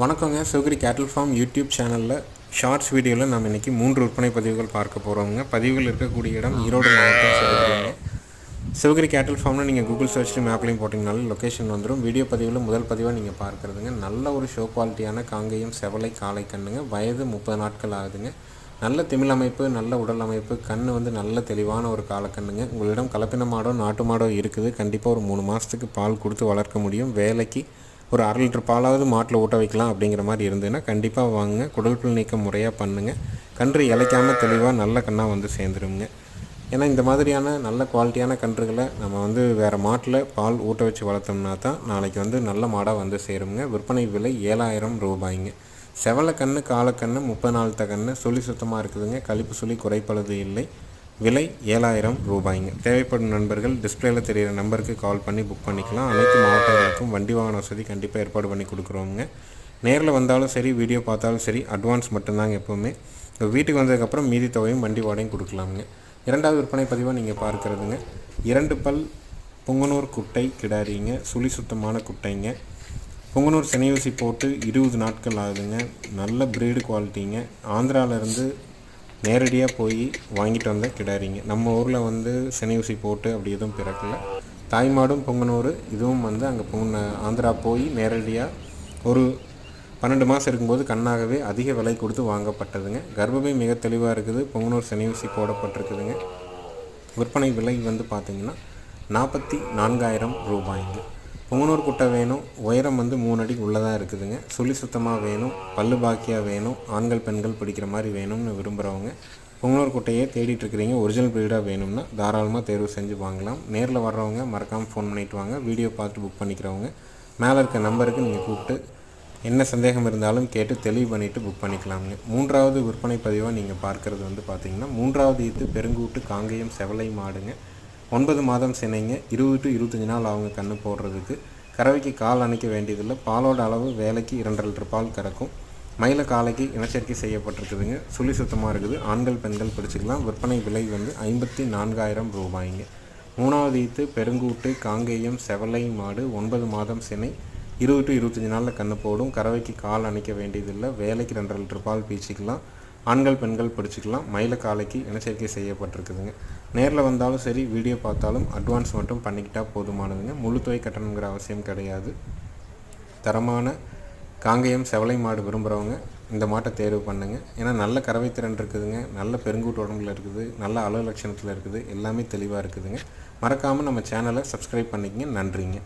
வணக்கங்க. சிவகிரி கேட்டில் form YouTube சேனலில் ஷார்ட்ஸ் வீடியோவில் நம்ம இன்றைக்கி மூன்று விற்பனை பதிவுகள் பார்க்க போகிறோங்க பதிவுகள் இருக்கக்கூடிய இடம் ஈரோடு மாவட்டம் சிவகிரிங்க. சிவகிரி கேட்டில் ஃபார்ம்னு நீங்கள் கூகுள் சர்ச்லையும் மேப்லையும் போட்டிங்கனாலும் லொக்கேஷன் வந்துடும் வீடியோ பதிவில் முதல் பதிவாக நீங்கள் பார்க்குறதுங்க. நல்ல ஒரு ஷோ குவாலிட்டியான காங்கேயம் செவலை காளை கண்ணுங்க. வயது முப்பது நாட்கள் ஆகுதுங்க. நல்ல திமிழ் அமைப்பு நல்ல உடல் அமைப்பு கண் வந்து நல்ல தெளிவான ஒரு காலக்கண்ணுங்க உங்களிடம் கலப்பின மாடோ நாட்டு மாடோ இருக்குது. கண்டிப்பாக ஒரு மூணு மாதத்துக்கு பால் கொடுத்து வளர்க்க முடியும். வேலைக்கு ஒரு அரை லிட்டர் பாலாவது மாட்டில் ஊட்ட வைக்கலாம் அப்படிங்கிற மாதிரி இருந்ததுன்னா கண்டிப்பாக வாங்குங்க. குடல் புல் நீக்கம் முறையாக பண்ணுங்கள் கன்று இழைக்காமல் தெளிவாக நல்ல கண்ணாக வந்து சேர்ந்துருங்க. ஏன்னா இந்த மாதிரியான நல்ல குவாலிட்டியான கன்றுகளை நம்ம வந்து வேறு மாட்டில் பால் ஊட்ட வச்சு வளர்த்தோம்னா தான் நாளைக்கு வந்து நல்ல மாடாக வந்து சேருங்க. விற்பனை விலை ஏழாயிரம் ரூபாய்ங்க. செவலை கன்று காலக்கண்ணு முப்பது நாள் கன்று சொல்லி சுத்தமாக இருக்குதுங்க. கழிப்பு சொல்லி குறைப்பழுது இல்லை. விலை ஏழாயிரம் ரூபாய்ங்க. தேவைப்படும் நண்பர்கள் டிஸ்பிளேல தெரிகிற நம்பருக்கு கால் பண்ணி புக் பண்ணிக்கலாம். அனைத்து மாவட்டங்களுக்கும் வண்டி வாகன வசதி கண்டிப்பாக ஏற்பாடு பண்ணி கொடுக்குறோங்க நேரில் வந்தாலும் சரி வீடியோ பார்த்தாலும் சரி அட்வான்ஸ் மட்டும்தாங்க எப்போவுமே. இப்போ வீட்டுக்கு வந்ததுக்கப்புறம் மீதி தொகையும் வண்டி வாடகையும் கொடுக்கலாமுங்க. இரண்டாவது விற்பனை பதிவாக நீங்கள் பார்க்குறதுங்க. இரண்டு பல் பொங்கனூர் குட்டை கிடாரிங்க. சுழி சுத்தமான குட்டைங்க. பொங்கனூர் செனையூசி போட்டு இருபது நாட்கள் ஆகுதுங்க. நல்ல பிரீடு குவாலிட்டிங்க ஆந்திராவிலேருந்து நேரடியாக போய் வாங்கிட்டு வந்த கிடாரிங்க நம்ம ஊரில் வந்து செனையூசி போட்டு அப்படி எதுவும் பிறக்கலை. தாய்மாடும் பொங்கனூர் இதுவும் வந்து அங்கே பொங்க ஆந்திரா போய் நேரடியாக ஒரு பன்னெண்டு மாதம் இருக்கும்போது கண்ணாகவே அதிக விலை கொடுத்து வாங்கப்பட்டதுங்க. கர்ப்பமே மிக தெளிவாக இருக்குது. பொங்கனூர் செனையூசி போடப்பட்டிருக்குதுங்க. விற்பனை விலை வந்து பார்த்திங்கன்னா நாற்பத்தி நான்காயிரம் ரூபாய்ங்க. பொங்கனூர் குட்டை வேணும் உயரம் வந்து மூணு அடிக்கு உள்ளதாக இருக்குதுங்க. சுழி சுத்தமாக வேணும் பல்லு பாக்கியாக வேணும் ஆண்கள் பெண்கள் பிடிக்கிற மாதிரி வேணும்னு விரும்புகிறவங்க பொங்கனூர் குட்டையே தேடிட்டுருக்கிறீங்க ஒரிஜினல் ப்ரீடாக வேணும்னா தாராளமாக தேர்வு செஞ்சு வாங்கலாம். நேரில் வர்றவங்க மறக்காமல் ஃபோன் பண்ணிவிட்டு வாங்க. வீடியோ பார்த்து புக் பண்ணிக்கிறவங்க. மேலே இருக்க நம்பருக்கு நீங்கள் கூப்பிட்டு என்ன சந்தேகம் இருந்தாலும் கேட்டு தெளிவு பண்ணிவிட்டு புக் பண்ணிக்கலாம்ங்க. மூன்றாவது விற்பனை பதிவாக நீங்கள் பார்க்குறது வந்து பார்த்திங்கன்னா மூன்றாவது ஈத்து பெருங்கூட்டு காங்கேயம் செவலை மாடுங்க. ஒன்பது மாதம் சினைங்க இருபது டு இருபத்தஞ்சி நாள் அவங்க கன்று போடுறதுக்கு. கறவைக்கு கால் அணைக்க வேண்டியதில்லை. பாலோட அளவு வேலைக்கு இரண்டரை லிட்டர் பால் கறக்கும். மயில காலைக்கு இனச்சேர்க்கை செய்யப்பட்டிருக்குதுங்க. சுழி சுத்தமாக இருக்குது. ஆண்கள் பெண்கள் பிடிச்சிக்கலாம். விற்பனை விலை வந்து ஐம்பத்தி நான்காயிரம் ரூபாய்ங்க. மூணாவது ஈத்து பெருங்கூட்டு காங்கேயம் செவலை மாடு ஒன்பது மாதம் சினை இருபது டு இருபத்தஞ்சி நாளில் கன்று போடும். கறவைக்கு கால் அணைக்க வேண்டியதில்லை. வேலைக்கு ரெண்டரை லிட்டர் பால் பீச்சிக்கலாம். ஆண்கள் பெண்கள் படிச்சுக்கலாம். மயில காலைக்கு இனச்சேர்க்கை செய்யப்பட்டிருக்குதுங்க. நேரில் வந்தாலும் சரி வீடியோ பார்த்தாலும் அட்வான்ஸ் மட்டும் பண்ணிக்கிட்டால் போதுமானதுங்க. முழுத்தொகை கட்டணங்கிற கட்டணுங்கிற அவசியம் கிடையாது. தரமான காங்கேயம் செவலை மாடு விரும்புகிறவங்க இந்த மாட்டை தேர்வு பண்ணுங்கள் ஏன்னா நல்ல கறவை திறன் இருக்குதுங்க. நல்ல பெருங்கூட்டு உடம்புல இருக்குது. நல்ல அளவு லட்சணத்தில் இருக்குது. எல்லாமே தெளிவாக இருக்குதுங்க. மறக்காமல் நம்ம சேனலை சப்ஸ்கிரைப் பண்ணிக்கங்க. நன்றிங்க.